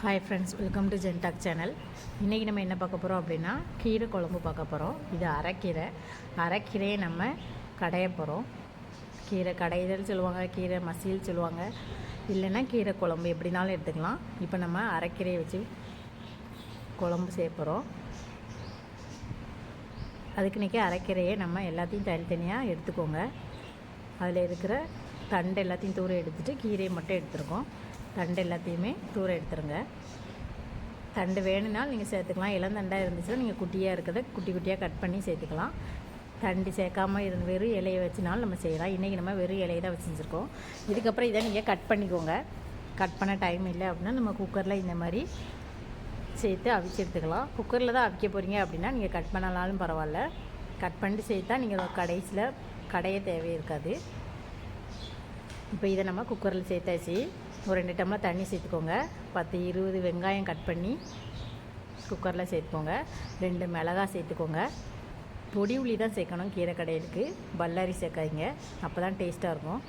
Hi friends welcome to ஜென்டாக் channel இன்றைக்கி நம்ம என்ன பார்க்க போகிறோம் அப்படின்னா கீரை குழம்பு பார்க்க போகிறோம் இது அரைக்கீரை. அரைக்கீரையை நம்ம கடைய போகிறோம் கீரை கடைதல் சொல்லுவாங்க கீரை மசியல் சொல்லுவாங்க. இல்லைன்னா கீரை குழம்பு எப்படினாலும் எடுத்துக்கலாம். இப்போ நம்ம அரைக்கீரையை வச்சு குழம்பு செய்ய போகிறோம் அதுக்கு இன்றைக்கி அரைக்கீரையை நம்ம எல்லாத்தையும் தனித்தனியாக எடுத்துக்கோங்க. அதில் இருக்கிற தண்டு எல்லாத்தையும் தூரம் எடுத்துகிட்டு கீரையை மட்டும் எடுத்துருக்கோம். தண்டு எல்லாத்தையுமே தூர எடுத்துருங்க. தண்டு வேணும்னாலும் நீங்கள் சேர்த்துக்கலாம். இளந்தண்டாக இருந்துச்சுன்னா நீங்கள் குட்டியாக இருக்கிறத குட்டி குட்டியாக கட் பண்ணி சேர்த்துக்கலாம். தண்டு சேர்க்காமல் இருந்து வெறும் இலையை வச்சுனாலும் நம்ம செய்யலாம். இன்றைக்கி நம்ம வெறும் இலையை தான் வச்சு செஞ்சுருக்கோம் இதுக்கப்புறம் இதை நீங்கள் கட் பண்ணிக்கோங்க. கட் பண்ண டைம் இல்லை அப்படின்னா நம்ம குக்கரில் இந்த மாதிரி சேர்த்து அவிச்சு எடுத்துக்கலாம். குக்கரில் தான் அவிக்க போகிறீங்க அப்படின்னா நீங்கள் கட் பண்ணலாலும் பரவாயில்ல. கட் பண்ணிட்டு சேர்த்தா நீங்கள் கடைசியில் கடைய தேவை இருக்காது. இப்போ இதை நம்ம குக்கரில் சேர்த்தாச்சு. ஒரு ரெண்டு டம்ளர் தண்ணி சேர்த்துக்கோங்க. பத்து இருபது வெங்காயம் கட் பண்ணி குக்கரில் சேர்த்துக்கோங்க. ரெண்டு மிளகா சேர்த்துக்கோங்க. பொடி உள்ளி தான் சேர்க்கணும். கீரை கடையிலுக்கு. பல்லாரி சேர்க்காதீங்க. அப்போ தான் டேஸ்ட்டாக இருக்கும்.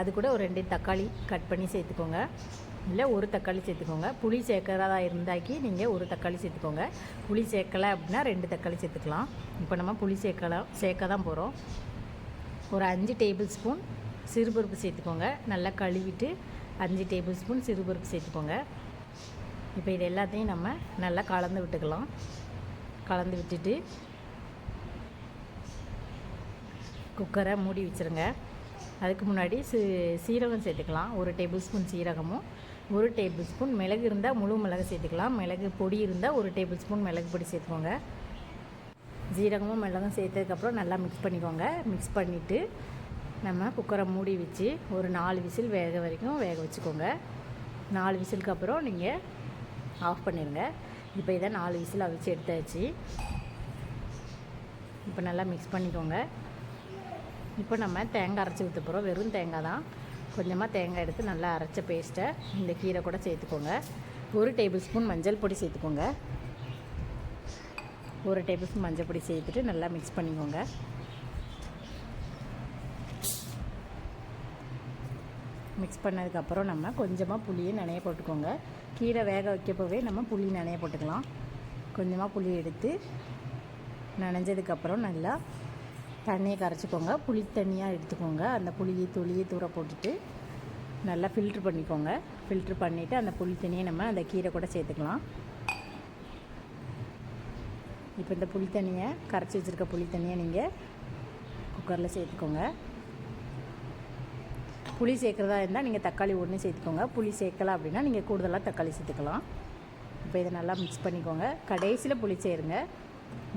அது கூட ஒரு ரெண்டு தக்காளி கட் பண்ணி சேர்த்துக்கோங்க. இல்லை ஒரு தக்காளி சேர்த்துக்கோங்க. புளி சேர்க்கறதா இருந்தாக்கி நீங்கள் ஒரு தக்காளி சேர்த்துக்கோங்க. புளி சேர்க்கலை அப்படின்னா ரெண்டு தக்காளி சேர்த்துக்கலாம். இப்போ நம்ம புளி சேர்க்கலாம் சேர்க்க தான் போகிறோம் ஒரு அஞ்சு டேபிள் ஸ்பூன் சிறுபருப்பு சேர்த்துக்கோங்க. நல்லா கழுவிட்டு அஞ்சு டேபிள் ஸ்பூன் சிறுபருப்பு சேர்த்துக்கோங்க. இப்போ இது எல்லாத்தையும் நம்ம நல்லா கலந்து விட்டுக்கலாம். கலந்து விட்டுட்டு குக்கரை மூடி வச்சுருங்க. அதுக்கு முன்னாடி சீ சீரகம் சேர்த்துக்கலாம். ஒரு டேபிள் ஸ்பூன் சீரகமும் ஒரு டேபிள் ஸ்பூன் மிளகு இருந்தால் முழு மிளகு சேர்த்துக்கலாம். மிளகு பொடி இருந்தால் ஒரு டேபிள் ஸ்பூன் மிளகு பொடி சேர்த்துக்கோங்க. ஜீரகமும் மிளகும் சேர்த்ததுக்கப்புறம் நல்லா மிக்ஸ் பண்ணிக்கோங்க. மிக்ஸ் பண்ணிவிட்டு நம்ம குக்கரை மூடி வச்சு ஒரு நாலு விசில் வேக வரைக்கும் வேக வச்சுக்கோங்க. நாலு விசிலுக்கு அப்புறம் நீங்கள் ஆஃப் பண்ணிடுங்க இப்போ இதை நாலு விசில் அவிச்சு எடுத்தாச்சு. இப்போ நல்லா மிக்ஸ் பண்ணிக்கோங்க. இப்போ நம்ம தேங்காய் அரைச்சி ஊற்ற போகிறோம் வெறும் தேங்காய் தான். கொஞ்சமாக தேங்காய் எடுத்து நல்லா அரைச்ச பேஸ்ட்டை இந்த கீரை கூட சேர்த்துக்கோங்க. ஒரு டேபிள் ஸ்பூன் மஞ்சள் பொடி சேர்த்துக்கோங்க. ஒரு டேபிள் ஸ்பூன் மஞ்சள் பொடி சேர்த்துட்டு நல்லா மிக்ஸ் பண்ணிக்கோங்க. மிக்ஸ் பண்ணதுக்கப்புறம் நம்ம கொஞ்சமாக புளியை நனைய போட்டுக்கோங்க. கீரை வேக வைக்கப்போவே நம்ம புளி நனைய போட்டுக்கலாம். கொஞ்சமாக புளி எடுத்து நனைஞ்சதுக்கப்புறம் நல்லா தண்ணியை கரைச்சிக்கோங்க. புளி தண்ணியாக எடுத்துக்கோங்க. அந்த புளியை துளியை தூர போட்டுட்டு நல்லா ஃபில்ட்ரு பண்ணிக்கோங்க. ஃபில்ட்ரு பண்ணிவிட்டு அந்த புளி தண்ணியை நம்ம அந்த கீரை கூட சேர்த்துக்கலாம். இப்போ இந்த புளி தண்ணியை கரைச்சி வச்சுருக்க புளி தண்ணியை நீங்கள் குக்கரில் சேர்த்துக்கோங்க. புளி சேர்க்குறதா இருந்தால் நீங்கள் தக்காளி ஒன்று சேர்த்துக்கோங்க. புளி சேர்க்கலை அப்படின்னா நீங்கள் கூடுதலாக தக்காளி சேர்த்துக்கலாம். இப்போ இதை நல்லா மிக்ஸ் பண்ணிக்கோங்க. கடைசியில் புளி சேருங்க.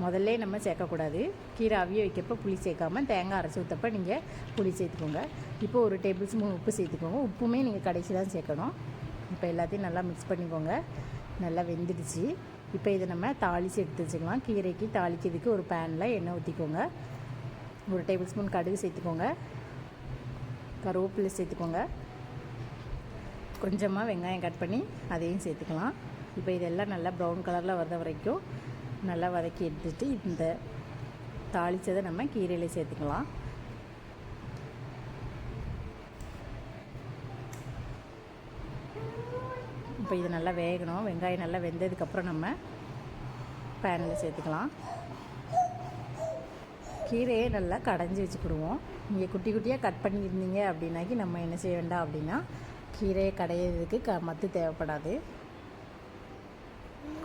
முதல்ல நம்ம சேர்க்கக்கூடாது. கீரை அவிய வைக்கப்போ புளி சேர்க்காம தேங்காய் அரைச்சி ஊற்றப்ப நீங்கள் புளி சேர்த்துக்கோங்க. இப்போ ஒரு டேபிள் ஸ்பூன் உப்பு சேர்த்துக்கோங்க. உப்புமே நீங்கள் கடைசி தான் சேர்க்கணும். இப்போ எல்லாத்தையும் நல்லா மிக்ஸ் பண்ணிக்கோங்க. நல்லா வெந்துடுச்சு. இப்போ இதை நம்ம தாளித்து எடுத்து வச்சுக்கலாம். கீரைக்கு தாளிக்கிறதுக்கு ஒரு பேனில் எண்ணெய் ஊற்றிக்கோங்க ஒரு டேபிள் ஸ்பூன் கடுகு சேர்த்துக்கோங்க. கருவேப்பிலை சேர்த்துக்கோங்க. கொஞ்சமாக வெங்காயம் கட் பண்ணி அதையும் சேர்த்துக்கலாம். இப்போ இதெல்லாம் நல்லா ப்ரௌன் கலரில் வர்ற வரைக்கும் நல்லா வதக்கி எடுத்துட்டு இந்த தாளித்ததை நம்ம கீரையில் சேர்த்துக்கலாம். இப்போ இது நல்லா வேகணும். வெங்காயம் நல்லா வெந்ததுக்கப்புறம் நம்ம பேனில் சேர்த்துக்கலாம். கீரையை நல்லா கடைஞ்சி வச்சுக்கிடுவோம். நீங்கள் குட்டி குட்டியாக கட் பண்ணியிருந்தீங்க அப்படின்னாக்கி நம்ம என்ன செய்ய வேண்டாம் அப்படின்னா கீரையை கடையிறதுக்கு க மத்து தேவைப்படாது.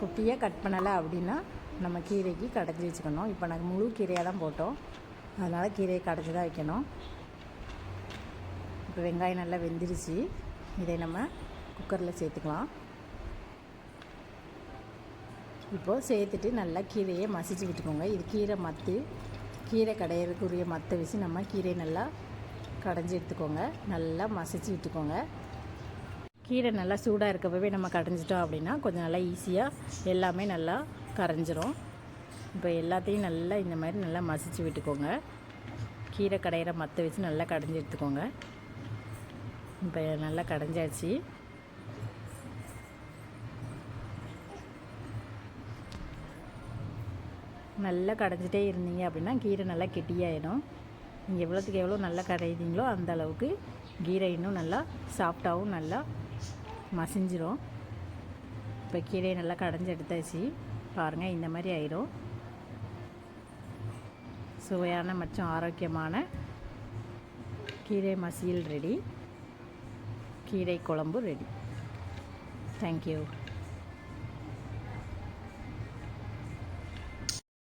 குட்டியாக கட் பண்ணலை அப்படின்னா நம்ம கீரைக்கு கடைஞ்சி வச்சுக்கணும். இப்போ நாங்கள் முழு கீரையாக தான் போட்டோம். அதனால் கீரையை கடைஞ்சி தான் வைக்கணும். இப்போ வெங்காயம் நல்லா வெந்துருச்சு. இதை நம்ம குக்கரில் சேர்த்துக்கலாம். இப்போது சேர்த்துட்டு நல்லா கீரையை மசிச்சு விட்டுக்கோங்க. இது கீரை மத்து. கீரை கடையிறதுக்குரிய மற்ற வச்சு நம்ம கீரையை நல்லா கடைஞ்சி எடுத்துக்கோங்க. நல்லா மசிச்சு விட்டுக்கோங்க. கீரை நல்லா சூடாக இருக்கப்பவே நம்ம கடைஞ்சிட்டோம் அப்படின்னா கொஞ்சம் நல்லா ஈஸியாக எல்லாமே நல்லா கரைஞ்சிரும். இப்போ எல்லாத்தையும் நல்லா இந்த மாதிரி நல்லா மசிச்சு விட்டுக்கோங்க. கீரை கடையிற மற்ற வச்சு நல்லா கடைஞ்சி எடுத்துக்கோங்க. இப்போ நல்லா கடைஞ்சாச்சு. நல்லா கடைஞ்சிட்டே இருந்தீங்க அப்படின்னா கீரை நல்லா கெட்டியாயிடும். நீங்கள் எவ்வளோத்துக்கு எவ்வளோ நல்லா கடையுதீங்களோ அந்த அளவுக்கு கீரை இன்னும் நல்லா சாஃப்டாகவும் நல்லா மசிஞ்சிரும். இப்போ கீரையை நல்லா கடைஞ்சி எடுத்தாச்சு. பாருங்கள் இந்த மாதிரி ஆயிரும். சுவையான மற்றும் ஆரோக்கியமான கீரை மசியல் ரெடி கீரை குழம்பு ரெடி தேங்க்யூ